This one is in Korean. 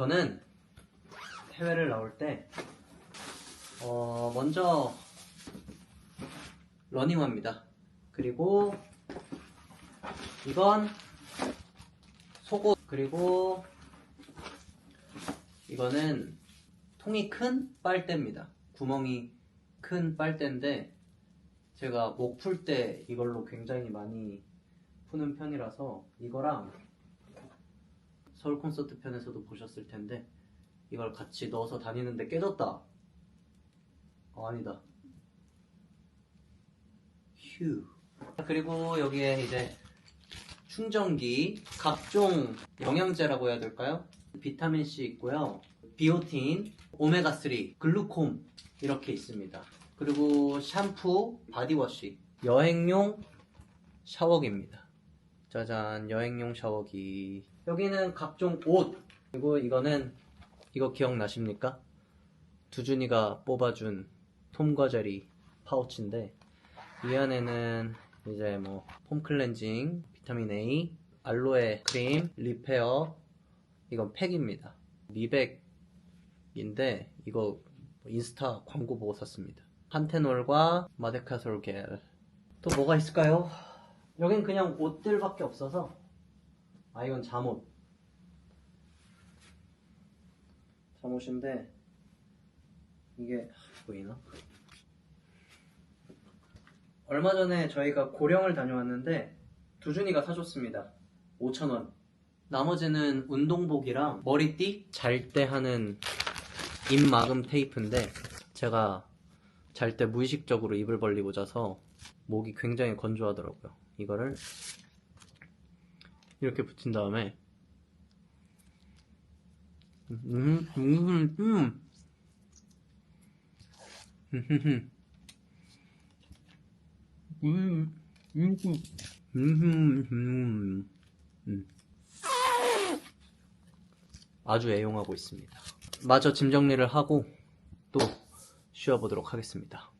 저는 해외를 나올 때, 어, 먼저 러닝화입니다. 그리고 이건 속옷, 그리고 이거는 통이 큰 빨대입니다. 구멍이 큰 빨대인데 제가 목 풀 때 이걸로 굉장히 많이 푸는 편이라서 이거랑 서울 콘서트 편에서도 보셨을 텐데 이걸 같이 넣어서 다니는데 깨졌다. 어, 아니다. 휴. 그리고 여기에 이제 충전기, 각종 영양제라고 해야 될까요? 비타민 C 있고요. 비오틴, 오메가 3, 글루콤 이렇게 있습니다. 그리고 샴푸, 바디워시, 여행용 샤워기입니다. 짜잔, 여행용 샤워기. 여기는 각종 옷. 그리고 이거는 이거 기억나십니까? 두준이가 뽑아준 톰과 제리 파우치인데 이 안에는 이제 뭐 폼 클렌징, 비타민 A, 알로에 크림, 리페어 이건 팩입니다. 미백인데 이거 인스타 광고 보고 샀습니다. 판테놀과 마데카솔 겔. 또 뭐가 있을까요? 여긴 그냥 옷들밖에 없어서 아 이건 잠옷. 잠옷인데 이게 보이나? 얼마 전에 저희가 고령을 다녀왔는데 두준이가 사줬습니다. 5,000원. 나머지는 운동복이랑 머리띠 잘 때 하는 입 마금 테이프인데 제가 잘 때 무의식적으로 입을 벌리고 자서 목이 굉장히 건조하더라고요. 이거를 이렇게 붙인 다음에 음, 음, 음. 음, 음. 아주 애용하고 있습니다. 마저 짐 정리를 하고 또 쉬어보도록 하겠습니다.